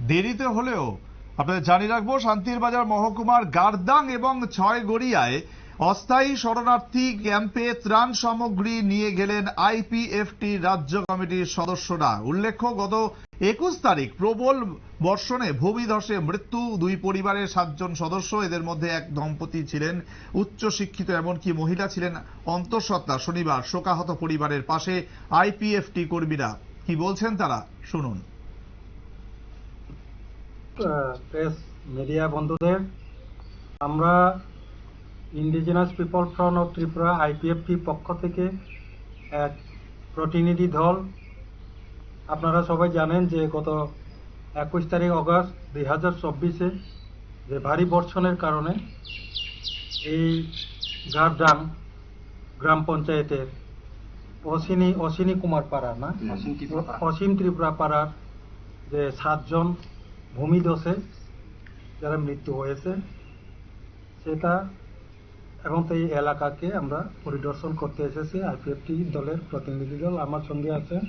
দেরিতে হলেও আপনাদের জানিয়ে রাখব, শান্তির বাজার মহকুমার গারদাং এবং ছয়গড়িয়ায় অস্থায়ী শরণার্থী ক্যাম্পে ত্রাণ সামগ্রী নিয়ে গেলেন আইপিএফটি রাজ্য কমিটির সদস্যরা। উল্লেখ্য, গত একুশ তারিখ প্রবল বর্ষণে ভূমিধসে মৃত্যু, দুই পরিবারের সাতজন সদস্য, এদের মধ্যে এক দম্পতি ছিলেন উচ্চশিক্ষিত, এমনকি মহিলা ছিলেন অন্তঃসত্ত্বা শনিবার শোকাহত পরিবারের পাশে আইপিএফটি কর্মীরা। কি বলছেন তারা? শুনুন। প্রেস মিডিয়া বন্ধুদের আমরা indigenous people front of Tripura IPFT পক্ষ থেকে এক প্রতিনিধি দল আপনারা সবাই জানেন যে গত একুশ তারিখ অগস্ট দুই হাজার চব্বিশে যে ভারী বর্ষণের কারণে এই গারডাং গ্রাম পঞ্চায়েতের অশ্বিনী অশ্বিনী কুমার পাড়া না অসীম ত্রিপুরা পাড়ার যে সাতজন ভূমিদশে যারা মৃত্যু হয়েছে, সেটা এবং এই এলাকাকে আমরা পরিদর্শন করতে এসেছি। আইপিএফটি দলের প্রতিনিধি দল আমার সঙ্গে আছেন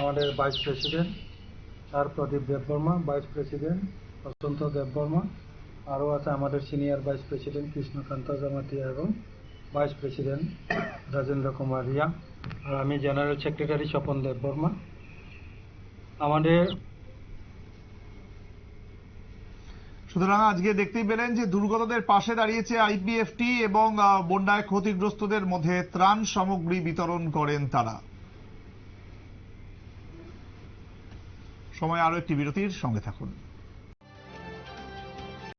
আমাদের ভাইস প্রেসিডেন্ট আর প্রদীপ দেববর্মা ভাইস প্রেসিডেন্ট বসন্ত দেববর্মা আরও আছে আমাদের senior vice president Krishnakanta Jamatia এবং ভাইস প্রেসিডেন্ট রাজেন্দ্র কুমার রিয়া। আর আমি জেনারেল সেক্রেটারি স্বপন দেববর্মা আমাদের সুতরাং আজকে দেখতেই পেলেন যে দুর্গতদের পাশে দাঁড়িয়েছে আইপিএফটি এবং বন্যায় ক্ষতিগ্রস্তদের মধ্যে ত্রাণ সামগ্রী বিতরণ করেন তারা। সময় আরও একটি বিরতির সঙ্গে থাকুন।